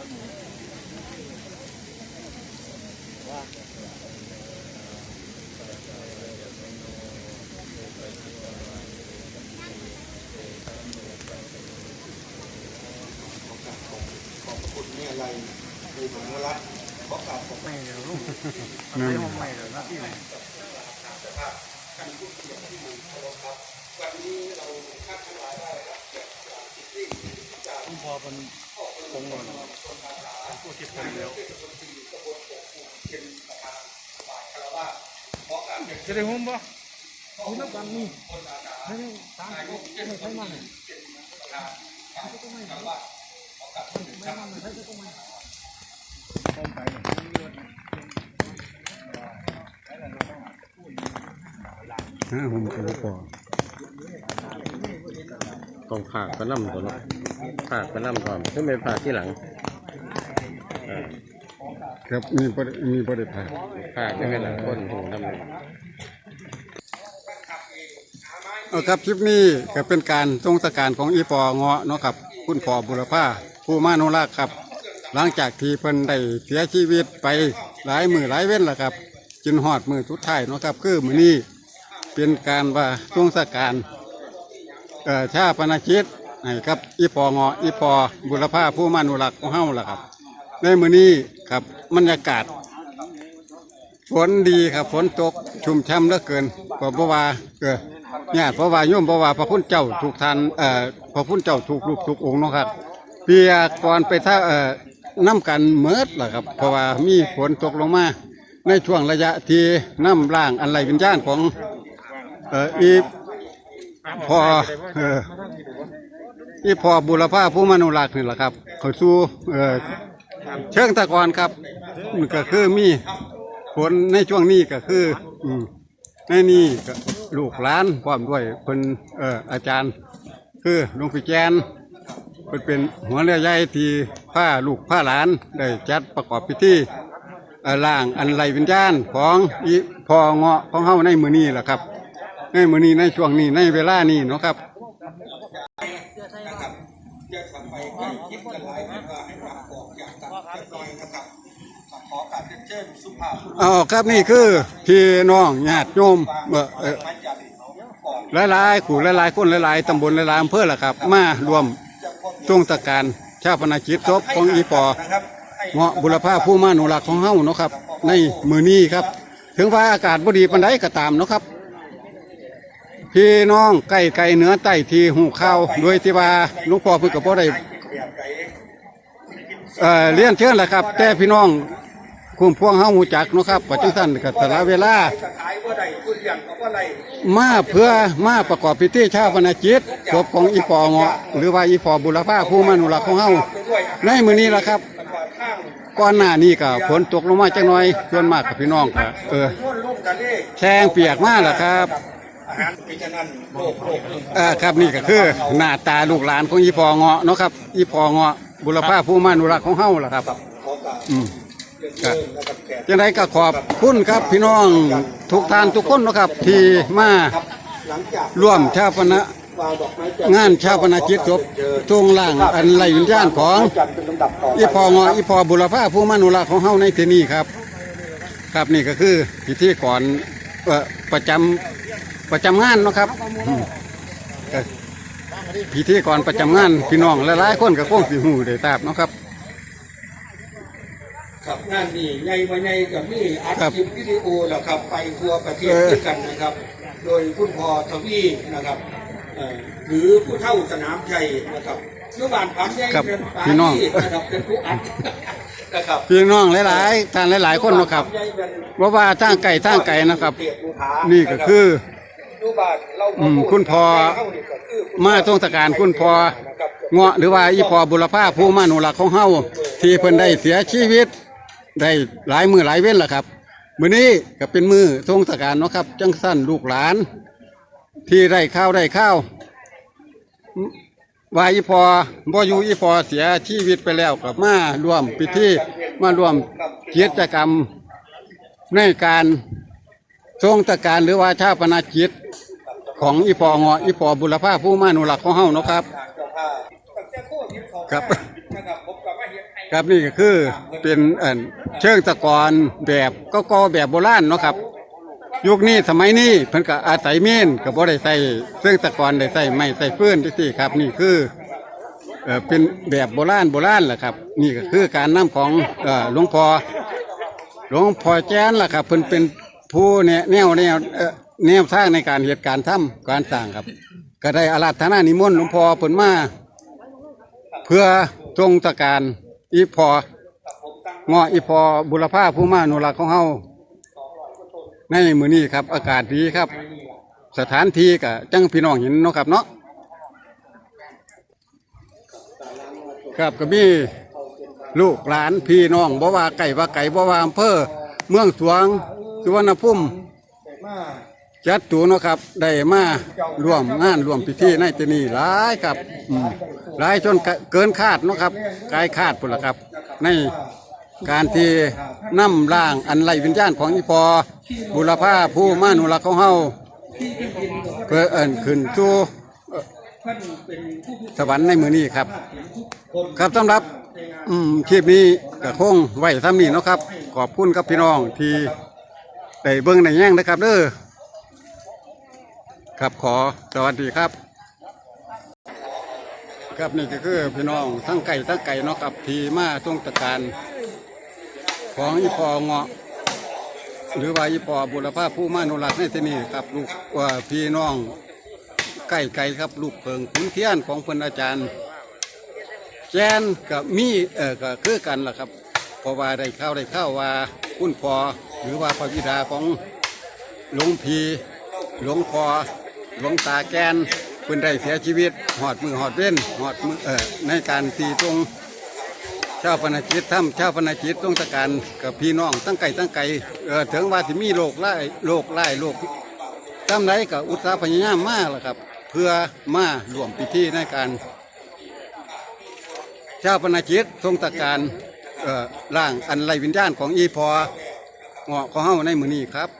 ขอบคุณแม่ไรคือหนูรักขอกราบขอบไม่เดี๋ยวลูกไม่ห้องไม่เดี๋ยวนะที่ไหนวันนี้เราคาดคะเนได้ครับเกี่ยวกับจิตที่จากต้องพอเป็น คงหล่นผู้ที่ผมเร็วเป็นประธานฝ่ายคารวะขอกราบเป็นจะได้หุ้มปะหุ้มน้ำกันนี่ไม่ได้ตามไม่ใช่มันคารวะขอกราบเป็นไม่มันไม่ใช่ก็ไม่ต้มไปห้าผมก็บ่พอ ต้องผากไปน้ำตัวเนาะผากไปน้ำก่อนขึ้นไปผากที่หลังอ่าครับมีบ่ได้มีบ่ได้ผ่าผากไม่เป็นหลังก้นหูน้ำเลยเอาครับคลิปนี้ก็เป็นการทรงสการของอีปอเงาะเนาะครับ คุณพ่อบุรพาผู้มานุรักษ์ครับ หลังจากที่เพิ่นได้เสียชีวิตไปหลายมือหลายเว้นแล้วครับจนหอดมือทุดท้ายเนาะครับ คือมือนี้เป็นการว่าทรงสการเอ่อ ชาปนกิจให้ครับอีปองาะอีปอบุรพาผู้มานุรักษ์ของเฮาล่ะครับ ในมือนี้ครับบรรยากาศฝนดีครับฝนตกชุ่มช่ำเหลือเกินเพราะว่าเออเนี่ยเพราะว่าโยมเพราะว่าพระพุทธเจ้าถูกทานเอ่อพระพุทธเจ้าถูกรูปถูกองค์เนาะครับ เปียก่อนไปท่าเอ่อน้ำกันเมิดล่ะครับ เพราะว่ามีฝนตกลงมาในช่วงระยะที่น้ำล่างอันไรวิญญาณของเอ่ออี พอเอ่ออีพอบุรพาผู้มนุรักษ์นี่แหละครับเขาสู่เอ่อเชิงตะกอนครับมันก็คือมีผลในช่วงนี้ก็คืออืมในนี่ก็ลูกหลานพร้อมด้วยเป็นเอ่ออาจารย์ คือหลวงพี่แจนเป็นเป็นหัวเรือใหญ่ที่ผ้าลูกผ้าหลานได้จัดประกอบพิธีเอ่อล่างอันไรวิญญาณของอีพอเงาะของเฮาในมือนี้แหละครับ ในมือนี้ในช่วงนี้ในเวลานี้เนาะครับนะครับจะทำไปใกล้คิดกันหลายว่าให้รับออกจากกันเรียบร้อยนะครับขอกาบเชิญสุภาพอ๋อครับนี่คือพี่น้องญาติโยมเออหลายๆขู่หลายๆคนหลายๆตำบลหลายๆอำเภอละครับ มารวมช่วงตะการชาปนกิจศพของอีปอนะครับให้เงาะบุรพาผู้มาหนุรักของเฮ้าเนาะครับ ในมือนี้ครับ ถึงว่าอากาศบดีปานใดก็ตามเนาะครับ พี่น้องใกล้ไกลเนื้อใต้ที่หูข้าวโดยที่ว่าหลวงพ่อเพิ่นก็บ่ได้แบบไหนเอ่อเรียนเชิญแหละครับ แต่พี่น้องคุมพวงเฮาหูจักเนาะครับว่าจังซั่นก็สละเวลาจะขางกับว่ามาเพื่อมาประกอบพิธีชาปนกิจศพของอีปอเงาะหรือว่าอีปอบุรพาผู้มานุรักษ์ของเฮาวในมื้อนี้ล่ะครับก่อนหน้านี้ก็ฝนตกลงมาจักหน่อยส่วนมากกับพี่น้องก็เออโน่นร่วมกันเลขแชงเปียกมากแหละครับ อาหารพิจารณาโลกโลกเออครับนี่ก็คือหน้าตาลูกหลานของอีพอเงาะเนาะครับอีพอเงาะบุรพาผู้มานุรักษ์ของเฮาล่ะครับ อืมเรียนเชิญนะครับแขกจังไดก็ขอบคุณครับพี่น้องทุกท่านทุกคนนะครับ ที่มาร่วมชาปนวางดอกงานชาปนกิจศพช่วงล่างอันไรวิญญาณของอีพอเงาะอีพอบุรพาผู้มานุรักษ์ของเฮาในที่นี้ครับ ครับนี่ก็คือพิธีก่อนประจำ ประจำงานเนาะครับอืมก็พิธีก่อนประจำงานพี่น้องหลายๆคนก็คงสิหูได้ทราบเนาะครับ ครับงานนี้ใหญ่มาใหญ่กับนี่อัดครับคลิปวิดีโอแล้วครับ ไปทัวร์ประเทศเออด้วยกันนะครับ โดยคุณพ่อทวีนะครับเอ่อหรือผู้เท่าสนามชัยนะครับเมื่อวานพันใหญ่ครับเป็นปาพี่น้อง ที่นะครับเป็นผู้อัดนะครับพี่น้องหลายๆท่านหลายๆคนเนาะครับใหญ่เป็นว่าว่าทางไก่ทางไก่นะครับเขตภูผานี่ก็คือ ดูบ้านเราอืมคุณพ่อ มาทรงสการคุณพ่อเงาะหรือว่าอีพอบุรพาผู้มานุรักษ์ของเฮาที่เพิ่นได้เสียชีวิต ได้หลายมือหลายเว้นล่ะครับมื้อนี้ก็เป็นมือทรงสการเนาะครับ จังสั้นลูกหลาน ที่ได้ข้าวได้ข้าวว่าอีพอบ่อยู่อีพอเสียชีวิตไปแล้วกับมาร่วมพิธีมาร่วมกิจกรรมในการทรงสการหรือว่าชาปนกิจ ของอีพอเงาะอีพอบุรพาผู้มานุรักษ์ของเฮาเนาะครับ ครับ ครับนี่ก็คือเป็นเอ่อเชิงตะกอนแบบก็ก็แบบโบราณเนาะครับ ยุคนี้สมัยนี้เพิ่นก็อาศัยเมนก็บ่ได้ใส่เชิงตะกอนได้ใส่ไม้ใส่ฟืนจังซี่ครับ นี่คือเอ่อเป็นแบบโบราณโบราณแหละครับ นี่ก็คือการนํของเอ่อหลวงพ่อหลวงพ่อแจ้นล่ะครับเพิ่นเป็นผู้แนแนวแนวเอ่อ แนวทางในการเหตุการณ์ทำการสร้างครับ ก็ได้อาราธนานิมนต์หลวงพ่อเพิ่นมาเพื่อทรงตะการอีพอเงาะอีพอบุรพาผู้มาโนรักของเฮาในมือนี้ครับ อากาศดีครับ สถานที่ก็จังพี่น้องเห็นเนาะครับเนาะครับก็มีลูกหลานพี่น้องบ่ว่าไก่ว่าไก่บ่ว่าอำเภอเมืองสวงสุวรรณภูมิม จัดตัวเนาะครับได้มาร่วมงานร่วมพิธีในที่นี้หลายครับอืมหลายจนเกินคาดเนาะครับกายคาดพุ่นละครับ ในการที่นำร่างอันไรวิญญาณของอีปอบุรพาผู้มานุรักษ์ของเฮาเพื่อเอิ้นขึ้นสู่เอ่อสวรรค์ในมือนี้ครับ ครับสำหรับอืมคลิปนี้ก็คงไว้ซ้ำนี้เนาะครับ ขอบคุณกับพี่น้องที่ได้เบิ่งในแย่งนะครับเด้อ ครับขอสวัสดีครับ ครับนี่ก็คือพี่น้องทั้งไก่ทั้งไก่เนาะครับทีมาตรงตะการของอีพอเงาะ หรือว่าอีพอบุรพาผู้มานุรักษ์ในที่นี้ครับลูกว่าพี่น้องไก่ไก่ครับลูกเพิงขุนเทียนของเพิ่นอาจารย์ แจนกับมีเออก็คือกันล่ะครับเพราะว่าได้เข้าวได้เข้าวว่าคุณพอหรือว่าพระบิดาของหลวงพีหลวงพอ หลวงตาแกนเพิ่นได้เสียชีวิตหอดมือหอดเว้นหอดมือเออในการตีตรงเจ้าพนักจิตทำเจ้าพนักจิตต้องตะการกับพี่น้องตั้งไก่ตั้งไก่เออถึงว่าที่มีโรคไล่โรคไล่โรคจำไรกับอุตสาหพยายามมากล่ะครับ เพื่อมาร่วมพิธีในการ ชาปนกิจทรงตะการเอ่อร่างอันไรวิญญาณของอีพอเงาะของเฮาในมือนี้ครับ